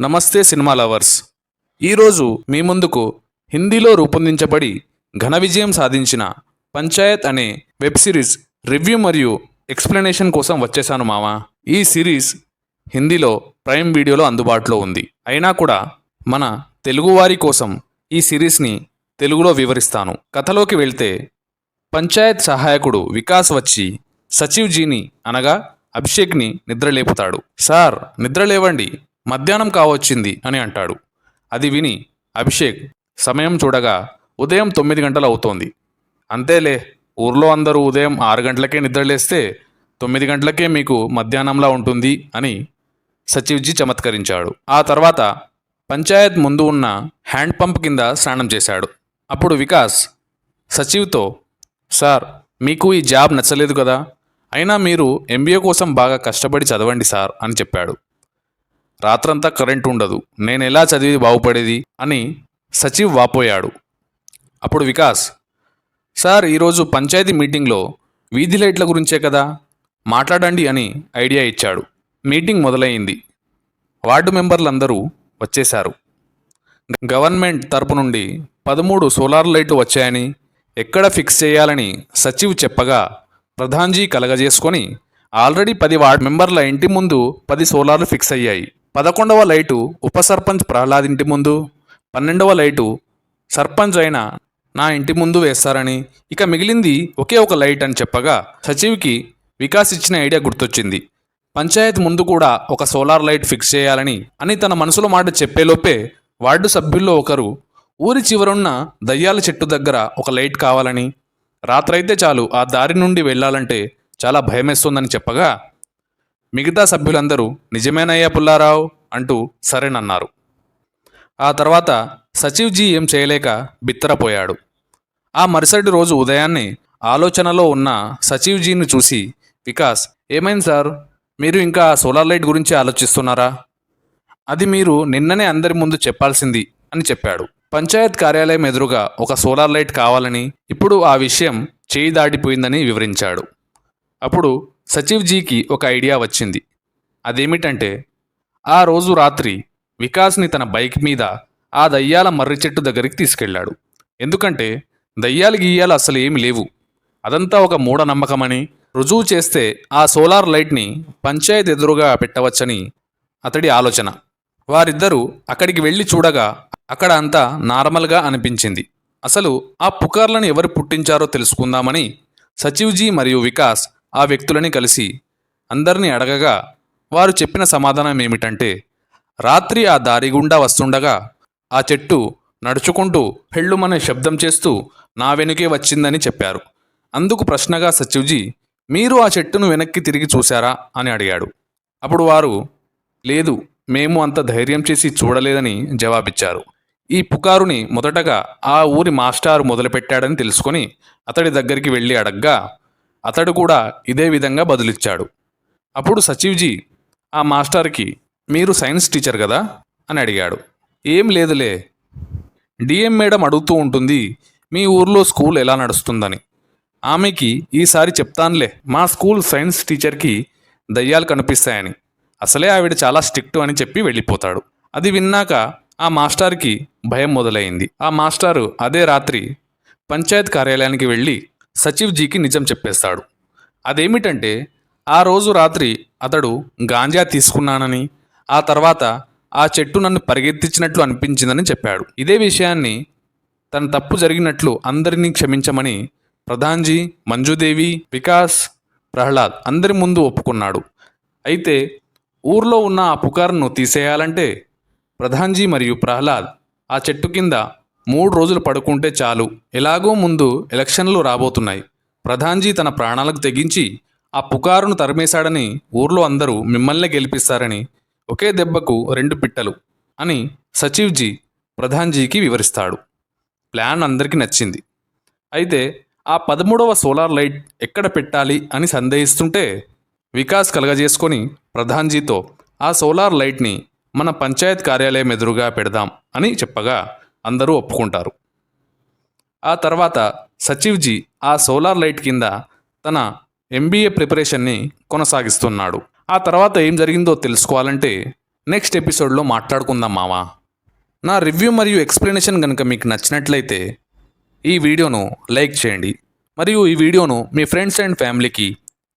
నమస్తే cinema lovers. ఈరోజు మీ ముందుకు హిందీలో రూపొందించబడి ఘన విజయం సాధించిన పంచాయత్ అనే వెబ్ సిరీస్ రివ్యూ మరియు ఎక్స్ప్లెనేషన్ కోసం వచ్చేసాను మావా ఈ సిరీస్ హిందీలో ప్రైమ్ వీడియోలో అందుబాటులో ఉంది. అయినా కూడా మన తెలుగువారి కోసం ఈ సిరీస్ని తెలుగులో వివరిస్తాను. కథలోకి వెళ్తే పంచాయత్ సహాయకుడు వికాస్ వచ్చి సచివ్జీని అనగా అభిషేక్ని నిద్రలేపుతాడు. సార్ నిద్ర లేవండి మధ్యాహ్నం కావచ్చింది అని అంటాడు. అది విని అభిషేక్ సమయం చూడగా ఉదయం తొమ్మిది గంటలు అవుతోంది. అంతేలే ఊర్లో అందరూ ఉదయం ఆరు గంటలకే నిద్రలేస్తే తొమ్మిది గంటలకే మీకు మధ్యాహ్నంలా ఉంటుంది అని సచివ్జీ చమత్కరించాడు. ఆ తర్వాత పంచాయత్ ముందు ఉన్న హ్యాండ్ పంప్ కింద స్నానం చేశాడు. అప్పుడు వికాస్ సచివ్తో సార్ మీకు ఈ జాబ్ నచ్చలేదు కదా? అయినా మీరు ఎంబీఏ కోసం బాగా కష్టపడి చదవండి సార్ అని చెప్పాడు. రాత్రంతా కరెంట్ ఉండదు. నేను ఎలా చదివి బాగుపడేది? అని సచివ్ వాపోయాడు. అప్పుడు వికాస్ సార్ ఈరోజు పంచాయతీ మీటింగ్లో వీధి లైట్ల గురించే కదా? మాట్లాడండి అని ఐడియా ఇచ్చాడు. మీటింగ్ మొదలైంది. వార్డు మెంబర్లందరూ వచ్చేశారు. గవర్నమెంట్ తరపు నుండి పదమూడు సోలార్ లైట్లు వచ్చాయని ఎక్కడ ఫిక్స్ చేయాలని సచివ్ చెప్పగా ప్రధాన్జీ కలగజేసుకొని ఆల్రెడీ పది వార్డ్ మెంబర్ల ఇంటి ముందు పది సోలార్లు ఫిక్స్ అయ్యాయి. పదకొండవ లైటు ఉప సర్పంచ్ ప్రహ్లాద్ ఇంటి ముందు పన్నెండవ లైటు సర్పంచ్ అయిన నా ఇంటి ముందు వేస్తారని. ఇక మిగిలింది ఒకే ఒక లైట్ అని చెప్పగా సచివ్కి వికాస్ ఇచ్చిన ఐడియా గుర్తొచ్చింది. పంచాయత్ ముందు కూడా ఒక సోలార్ లైట్ ఫిక్స్ చేయాలని అని తన మనసులో మాట చెప్పేలోపే వార్డు సభ్యుల్లో ఒకరు ఊరి చివరున్న దయ్యాల చెట్టు దగ్గర ఒక లైట్ కావాలని. రాత్రైతే చాలు ఆ దారి నుండి వెళ్ళాలంటే చాలా భయమేస్తోందని చెప్పగా మిగతా సభ్యులందరూ నిజమేనయ్యా పుల్లారావు అంటూ సరేనన్నారు. ఆ తర్వాత సచివ్జీ ఏం చేయలేక బిత్తరపోయాడు. ఆ మరుసటి రోజు ఉదయాన్నే ఆలోచనలో ఉన్న సచివ్జీని చూసి వికాస్ ఏమైంది సార్? మీరు ఇంకా సోలార్ లైట్ గురించి ఆలోచిస్తున్నారా? అది మీరు నిన్ననే అందరి ముందు చెప్పాల్సింది అని చెప్పాడు. పంచాయత్ కార్యాలయం ఎదురుగా ఒక సోలార్ లైట్ కావాలని ఇప్పుడు ఆ విషయం చేయి దాటిపోయిందని వివరించాడు. అప్పుడు సచివ్జీకి ఒక ఐడియా వచ్చింది. అదేమిటంటే ఆ రోజు రాత్రి వికాస్ని తన బైక్ మీద ఆ దయ్యాల మర్రి చెట్టు దగ్గరికి తీసుకెళ్ళాడు ఎందుకంటే దయ్యాలు గీయాలు అసలు ఏమి లేవు. అదంతా ఒక మూఢనమ్మకమని రుజువు చేస్తే ఆ సోలార్ లైట్ని పంచాయత్ ఎదురుగా పెట్టవచ్చని అతడి ఆలోచన. వారిద్దరూ అక్కడికి వెళ్ళి చూడగా అక్కడ అంతా నార్మల్గా అనిపించింది. అసలు ఆ పుకార్లను ఎవరు పుట్టించారో తెలుసుకుందామని సచివ్జీ మరియు వికాస్ ఆ వ్యక్తులని కలిసి అందరినీ అడగగా వారు చెప్పిన సమాధానం ఏమిటంటే రాత్రి ఆ దారి గుండా వస్తుండగా ఆ చెట్టు నడుచుకుంటూ పెళ్ళుమనే శబ్దం చేస్తూ నా వెనుకే వచ్చిందని చెప్పారు. అందుకు ప్రశ్నగా సచివ్జీ మీరు ఆ చెట్టును వెనక్కి తిరిగి చూశారా? అని అడిగాడు. అప్పుడు వారు లేదు మేము అంత ధైర్యం చేసి చూడలేదని జవాబిచ్చారు. ఈ పుకారుని మొదటగా ఆ ఊరి మాస్టారు మొదలుపెట్టాడని తెలుసుకొని అతడి దగ్గరికి వెళ్ళి అడగ్గా అతడు కూడా ఇదే విధంగా బదులిచ్చాడు. అప్పుడు సచివ్జీ ఆ మాస్టర్కి మీరు సైన్స్ టీచర్ కదా? అని అడిగాడు. ఏం లేదులే. డిఎం మేడం అడుగుతూ ఉంటుంది మీ ఊర్లో స్కూల్ ఎలా నడుస్తుందని? ఆమెకి ఈసారి చెప్తానులే మా స్కూల్ సైన్స్ టీచర్కి దయ్యాలు కనిపిస్తాయని. అసలే ఆవిడ చాలా స్ట్రిక్ట్ అని చెప్పి వెళ్ళిపోతాడు. అది విన్నాక ఆ మాస్టార్కి భయం మొదలైంది. ఆ మాస్టారు అదే రాత్రి పంచాయత్ కార్యాలయానికి వెళ్ళి సచివ్జీకి నిజం చెప్పేస్తాడు. అదేమిటంటే ఆ రోజు రాత్రి అతడు గాంజా తీసుకున్నానని ఆ తర్వాత ఆ చెట్టు నన్ను పరిగెత్తించినట్లు అనిపించిందని చెప్పాడు. ఇదే విషయాన్ని తన తప్పు జరిగినట్లు అందరినీ క్షమించమని ప్రధాన్జీ మంజుదేవి వికాస్ ప్రహ్లాద్ అందరి ముందు ఒప్పుకున్నాడు. అయితే ఊర్లో ఉన్న ఆ పుకార్ను తీసేయాలంటే ప్రధాన్జీ మరియు ప్రహ్లాద్ ఆ చెట్టు కింద మూడు రోజులు పడుకుంటే చాలు. ఎలాగో ముందు ఎలక్షన్లు రాబోతున్నాయి. ప్రధాన్జీ తన ప్రాణాలకు తెగించి ఆ పుకారును తరిమేశాడని ఊర్లో అందరూ మిమ్మల్నే గెలిపిస్తారని ఒకే దెబ్బకు రెండు పిట్టలు అని సచివ్జీ ప్రధాన్జీకి వివరిస్తాడు. ప్లాన్ అందరికీ నచ్చింది. అయితే ఆ పదమూడవ సోలార్ లైట్ ఎక్కడ పెట్టాలి అని సందేహిస్తుంటే వికాస్ కలగజేసుకొని ప్రధాన్జీతో ఆ సోలార్ లైట్ని మన పంచాయత్ కార్యాలయం ఎదురుగా పెడదాం అని చెప్పగా అందరూ ఒప్పుకుంటారు. ఆ తర్వాత సచివ్జీ ఆ సోలార్ లైట్ కింద తన ఎంబీఏ ప్రిపరేషన్ని కొనసాగిస్తున్నాడు. ఆ తర్వాత ఏం జరిగిందో తెలుసుకోవాలంటే నెక్స్ట్ ఎపిసోడ్లో మాట్లాడుకుందాం మావా. నా రివ్యూ మరియు ఎక్స్ప్లెనేషన్ కనుక మీకు నచ్చినట్లయితే ఈ వీడియోను లైక్ చేయండి. మరియు ఈ వీడియోను మీ ఫ్రెండ్స్ అండ్ ఫ్యామిలీకి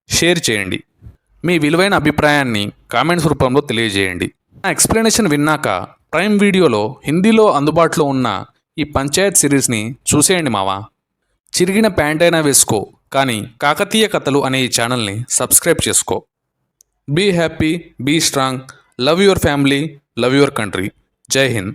షేర్ చేయండి. మీ విలువైన అభిప్రాయాన్ని కామెంట్స్ రూపంలో తెలియజేయండి. నా ఎక్స్ప్లెనేషన్ విన్నాక ప్రైమ్ వీడియోలో హిందీలో అందుబాటులో ఉన్న ఈ పంచాయత్ సిరీస్ని చూసేయండి మావా. చిరిగిన ప్యాంట్ అయినా వేసుకో కానీ కాకతీయ కథలు అనే ఈ ఛానల్ని సబ్స్క్రైబ్ చేసుకో. Be happy be strong love your family love your country. Jai Hind.